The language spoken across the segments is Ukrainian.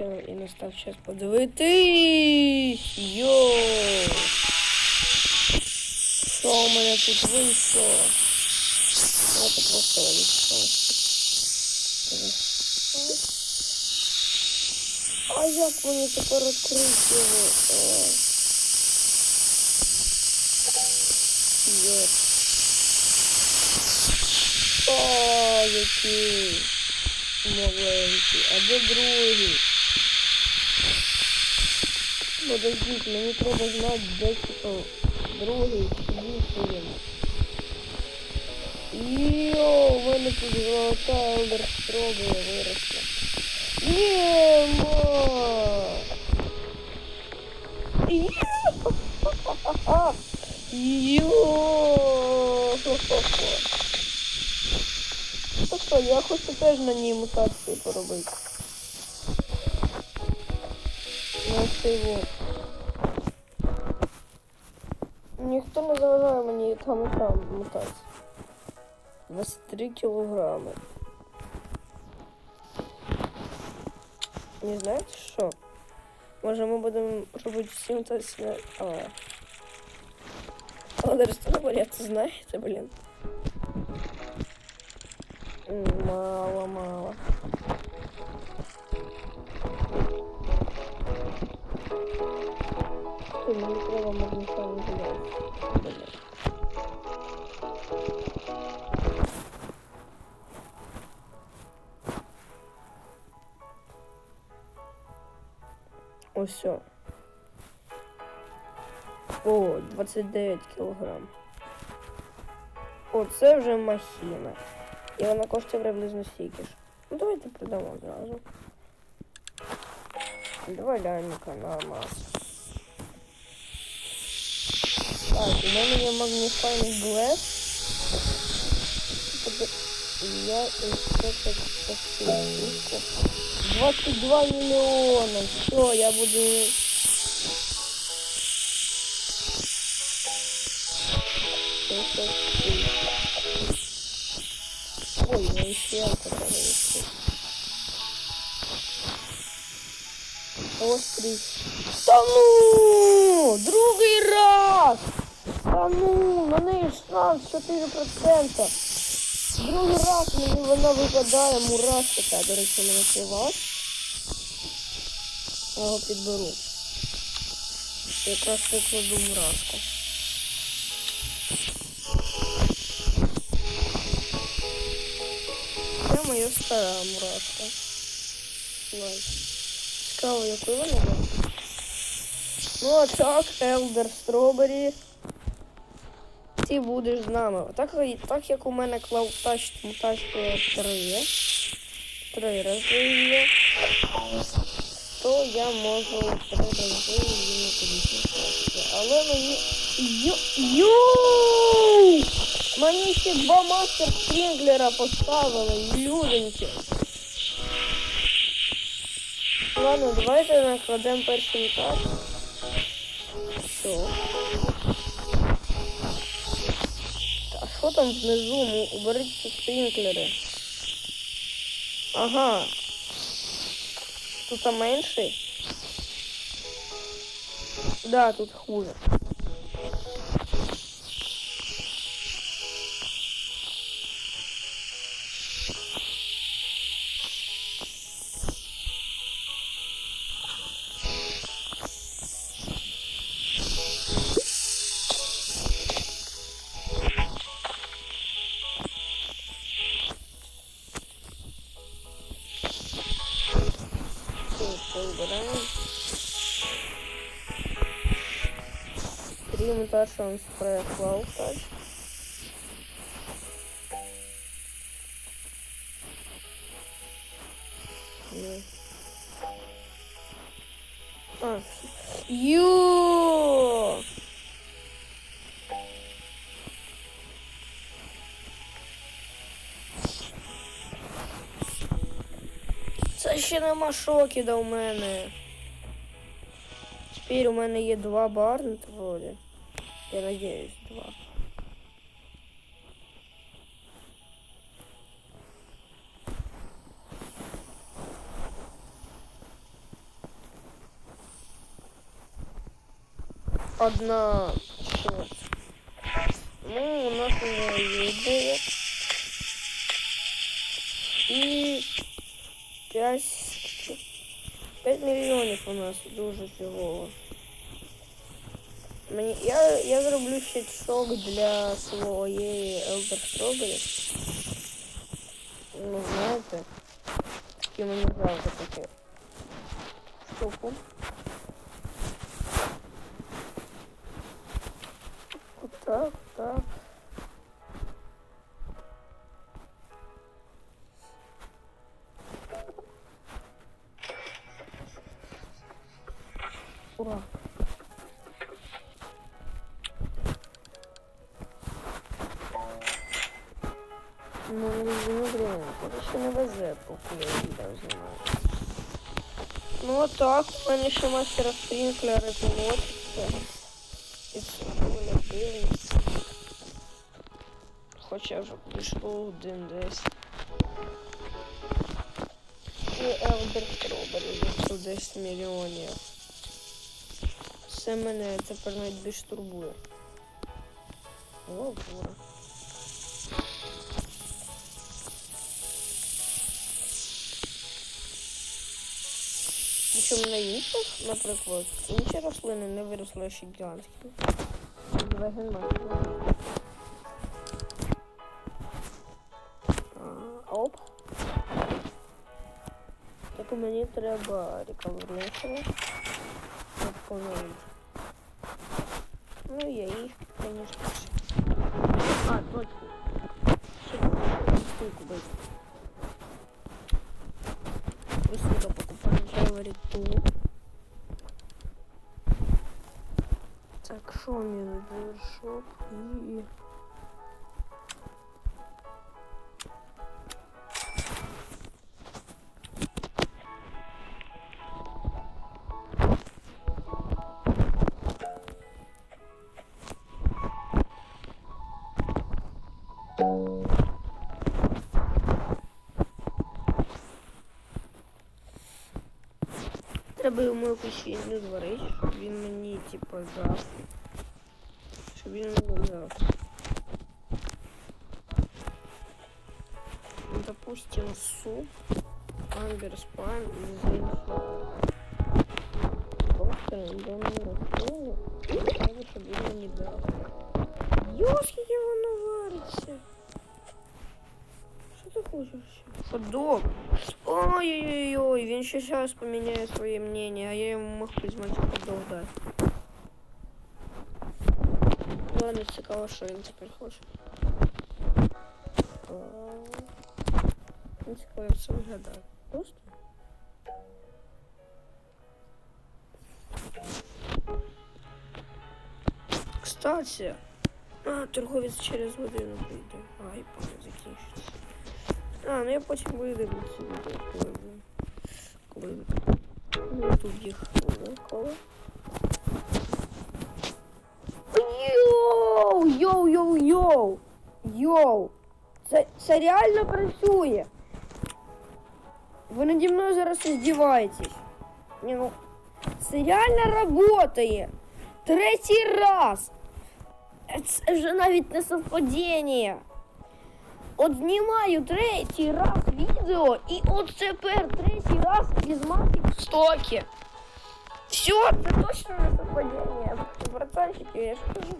ще і настав час подивитись. Йо! Що у мене тут вийшло? Давайте просто вийшло. А як мені тепер відкрити його? Є. О, який маленький. А де другий? Подождіть, мені треба знати, де типу другий чи він. Йо, у мене тут золота елдер стробія виросла. Нема! Йо! Ну що, я хочу теж на ній мутацію поробити. Ну цей вот. Ніхто не заважає мені там і там мутацію. 23 кілограми. Не знаєте що? Може ми будемо робити всі мутації. А. Але Ростоволі, це знаєте, блін. Мало, мало. Ти, Ось. О, 29 кілограм. О, це вже махіна. І вона коштує приблизно стільки ж. Ну давайте продамо зразу. Два ляміка на масу. Так, у мене є магніфайний глес. Я ще так посилку. 22 мільйона. Все, я буду... Ой, я еще подавился. Острый. Та ну! Другий раз! Та ну! На неї шанс 4%. Другий раз мені вона випадає мурашка. До речі, мене вас. Я його підберу. Якраз викладу мурашку. Це моя стара мурашка. Цікаво, якою вона буде. Ну а так, Елдер Стробері. Ти будеш з нами. Так, так як у мене клаутач мутація 3. Три рази є. То я можу її не підійти. Але мені. Йо! Йоу! Мені ще два мастер Спрінглера поставили, люденьки. Ладно, давайте накладемо перший так. Все. А що там внизу? Ну, уберіть ці спрінклери. Ага. Тут менший? Да, тут хуже. Тач. Ну. А, Ю! Це ще нема шокіда у мене. Тепер у мене є два барнет вроде. Я надеюсь, два. Одна. Ну, у нас уже девять. И пять. Пять миллионов у нас дуже всего. Мені, я, я зроблю щиток для своєї Elder Strawberry. Ну, знаєте, такі мені жалко таке штуку. Так, так. Ура. Ну, не время, ще не везе, поки я відео знімаю. Ну а так, у мене ще мастера спринклери поводиться. І це доволі дивно. Хоча вже прийшло один десь. І Strawberry за 10 мільйонів. Це мене тепер навіть більш турбує. О, боже. Причому на інших, наприклад, інші рослини не виросли ще гігантські. Оп. Так мені треба рекомендацію. Поновити. Ну, я їх, конечно. А, точно. Так, что мне надо? Шоп и... Треба йому якусь фігню зварити, щоб він мені, типу, дав. Щоб він мені дав. Ну, допустим, суп, амбер спам і зельфа. Просто рандомну рослину. І треба, щоб він мені дав. Йо, хочеш ще? Ходок. Ой-ой-ой, він ще зараз поміняє своє мнение, а я йому мог признати ходок дати. Ладно, цікаво, що він тепер хоче. Він цікаво, як це виглядає. Просто? Кстати, а, торговець через годину прийде. Ай, пане, закінчиться. А, ну я потім видивлюся відео, коли, коли тут їх коло. Йоу, йоу, йоу, йоу, йоу. Це, це реально працює. Ви наді мною зараз издеваетесь. Ні, ну, це реально работає. Третій раз. Це вже навіть не совпадіння. От знімаю третій раз відео і от тепер третій раз візьмати в стокі. Все, це точно не совпадіння. Братанчики, я ж кажу.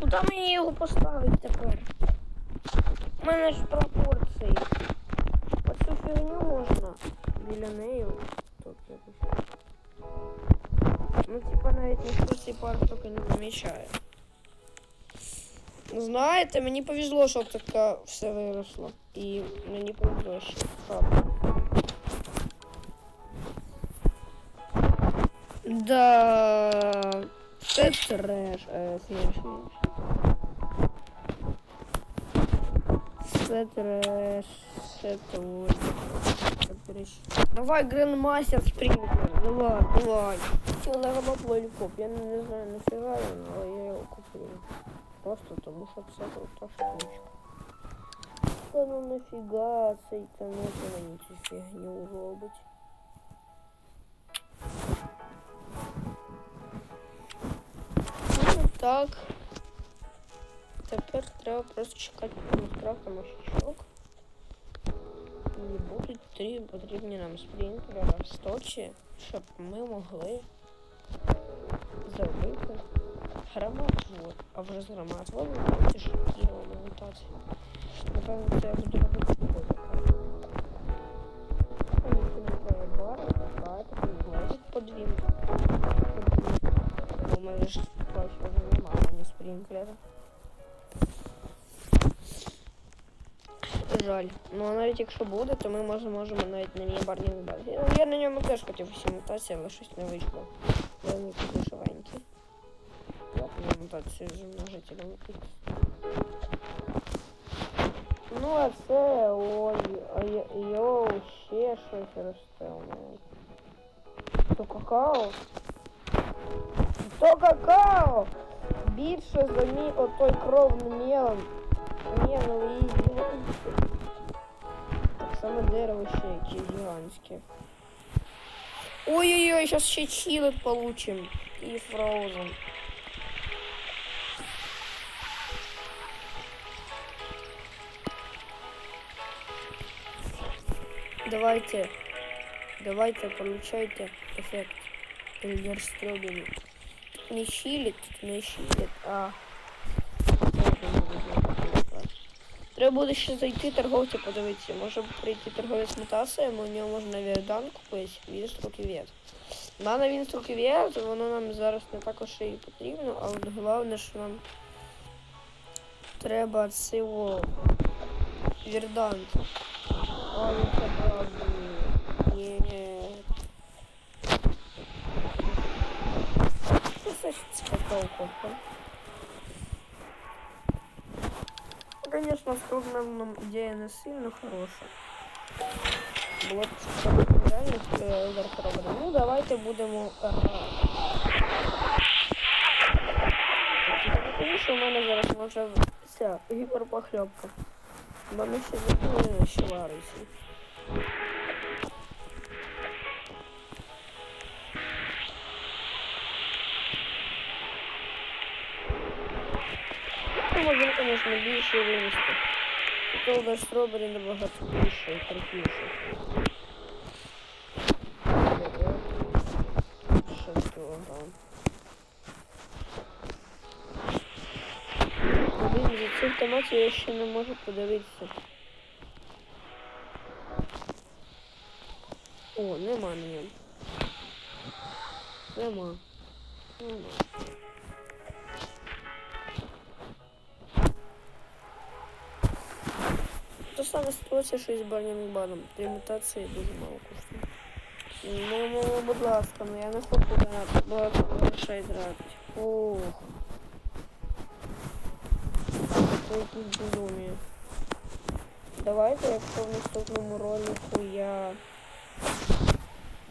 Куди мені його поставити тепер? У мене ж пропорції. Оцю фігню можна біля неї тут якось. Ну, типа навіть ніхто цей пар тільки не замічає. Знаєте, мені повезло, що таке все виросло. І мені повезло ще. Правда. Да. Це треш. Е, смішно. Це треш. Це твой. Це треш. Давай, Грандмастер Спринглер. Давай, давай. Хотіла робоплой коп. Я не, не знаю, нафіга він, але я його куплю. Просто тому що це та штучка. Та ну нафіга цей канал мені цю фігню робить. Ну так. Тепер треба просто чекати Майнкрафта мощичок. І будуть три потрібні нам спринтера в сточі, щоб ми могли зробити громадвод. А вже з громадводу будете шокіровані мутації. Напевно, це я буду робити позика. Бар, так, влазить по дві. У мене ж бачу, вже немає ні спринклера. Жаль. Ну а навіть якщо буде, то ми може, можемо навіть на ній барні не бачити. Ну, я на ньому теж хотів усі мутації, але щось не вийшло. Вони такі шивенькі. Я на мутацію з множителем X. Ну а це ой, а я- йоу, ще щось росте у мене. То какао? То какао! Більше за мій отой кровний мелом. Ні, ну і Так само дерево ще яке гігантське. Ой-ой-ой, сейчас ще чилит получим. И фроузен. Давайте. Давайте, получайте эффект. Эльдер Стробери. Не чилит, не чилит, а... Треба буде ще зайти торговця подивитися. Може прийти торговець мутаціями, у нього можна вірдан купити, він строківет. Дана він строківет, воно нам зараз не також і потрібно, але головне, що нам треба цього вірдан. А, він це правда. Ні, ні. Що це ж це толку? Конечно, в трудном идея не сильно хороша. Було б реально удар пробувати. Ну, давайте будемо грати. Тому що в мене зараз може ця гіперпохльопка. Ми ще не ще вариться. Ну, можна, конечно, більше винести. Тут удар стробері набагато більше і крутіше. Шесть кілограм. Томатів я ще не можу подивитися. О, нема на. Нема. Нема. Та саме ситуація, що і з Барнім Баном. Дві мутації дуже мало коштує. Ну, ну, будь ласка, ну я не хочу багато грошей тратить. Ох. Це якісь безумія. Давайте, якщо в наступному ролику я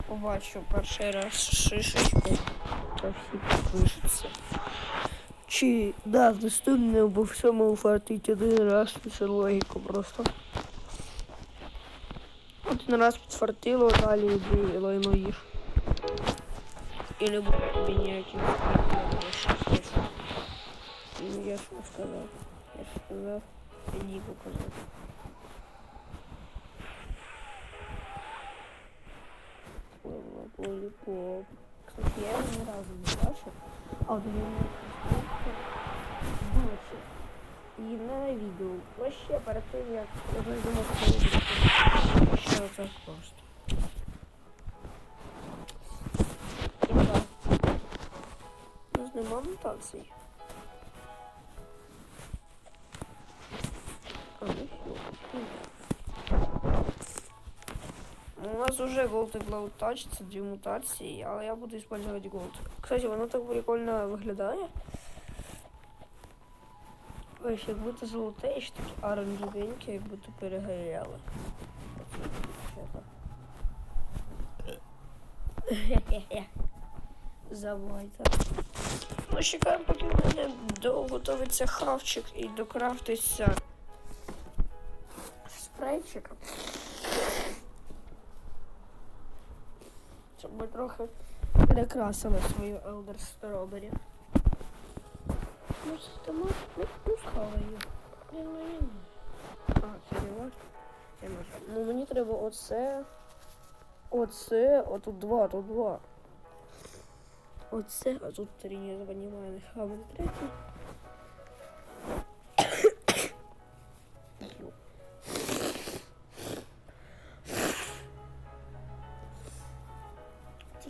побачу перший раз шишечку, то всі підпишуться. Чи да, в наступному бо всьому уфартить один раз, це логіка просто. Один раз підфартило, далі йди лойно їж. І буде тобі ніяких. Ну я ж не сказав. Сказав, іди показав. Лоліпоп. Кстати, я його ні разу не бачив, а от він бачив. І на відео. Вообще перед тим, як я думав, що я буду що просто. І так. У нас. А, уже Gold и Glow Touch, це дві мутації, але я буду использовать Gold. Кстати, воно так прикольно виглядає. Ось, як будто золоте, і ще такі оранжевенькі, будто перегоріли. Забувайте. Ну, чекаємо, поки в мене доготовиться хавчик і докрафтиться спрейчик. Щоб ми трохи перекрасили свою Elder Strawberry. Ну, це томат. Ну, ну схаваю. Він мені. А, це не ваш? Я можу. Ну, мені треба оце. Оце, а тут два, тут два. Оце, а тут три, не понимаю, не хаваю третій.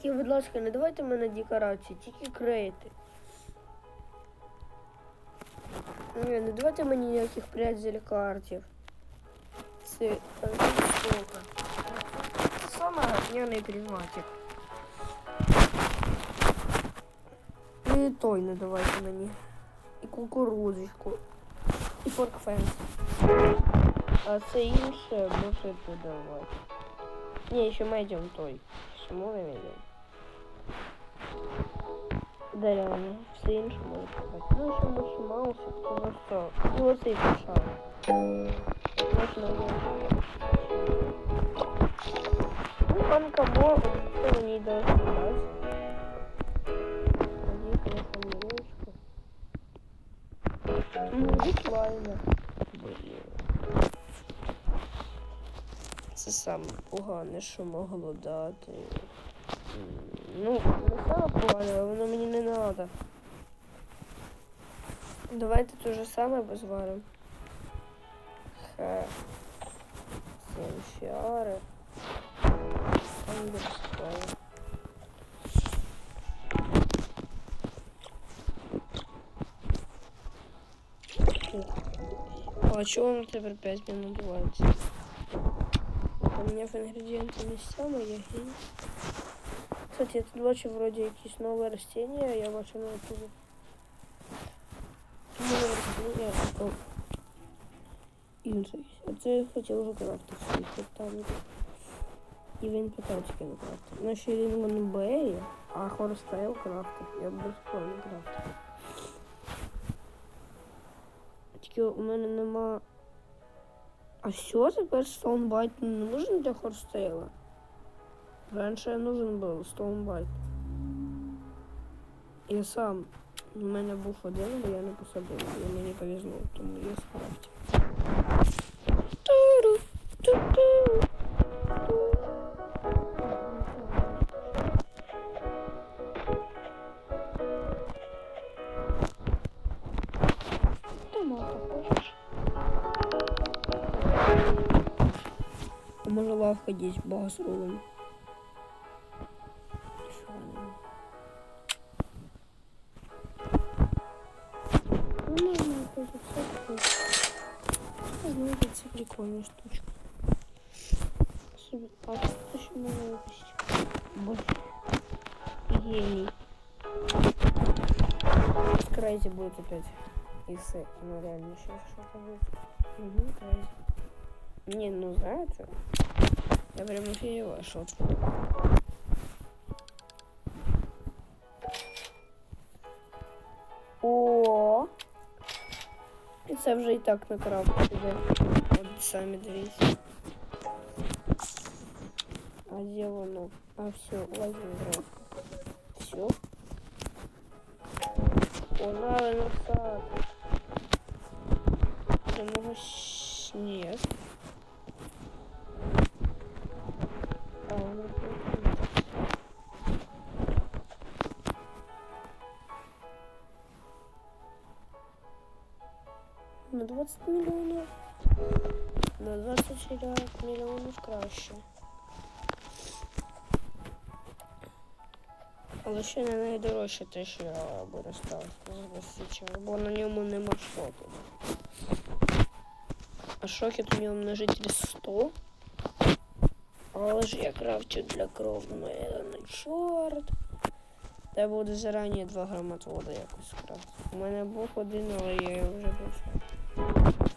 Тільки, будь ласка, не давайте мене декорації, тільки крейти. Ні, не давайте мені ніяких прядзель картів. Це штука. Це саме говняний призматик. І той не давайте мені. І кукурудзочку. І форкфенс. А це інше можете давати. Ні, ще медіум той. Чому не медіум? Реально, все інше можете давати. Ну, ще може маусик, тому що. Ну, оцей пошар. Можна вирішити. Ну, банка мо, це мені должен дати. Тоді, конечно, мілочку. Ну, буквально. Блін. Це саме погане, що могло дати. Ну, не саме але воно мені не треба. Давайте те же саме позваримо. Х. Сенфіари. Андерская. А чего он теперь 5 минут варится? Поменяв ингредиенты местами, я гей. Кстати, я тут бачу вроде якісь нове растения, я бачу на ютубі. Нове растения, то інше. А це я хотів вже крафтити свій там. І він питав тільки на крафти. Ну, ще він в НБ є, а Хорстайл крафтив. Я без не крафтив. Тільки у мене нема. А все, тепер Стоунбайт не нужен для Хорстейла? Раніше нужен був Стоунбайт. Я сам. У мене був один, але я не посадив. І мені повезло, тому я? А може лавка десь бага Знаєте, це прикольна штучка. Собі, а що ще можна випустити? Боже. Гений. Крейзи будет опять. Если, ну реально сейчас что-то будет. Угу, крейзи. Не, ну знаете, я прям офигела шутку. О! І це вже і так накрав себе. От самі дивіться. А где воно? А все, возьми граф. Все. О, надо насадку. Самого снег. А, краще. Але ще не найдорожче те, що я би розстав зараз, бо на ньому нема шоку. А шокет у нього множитель 100. Але ж я крафтю для кровного на чорт. Та буде зарані 2 граматвода якось крафтити. У мене був один, але я його вже почав.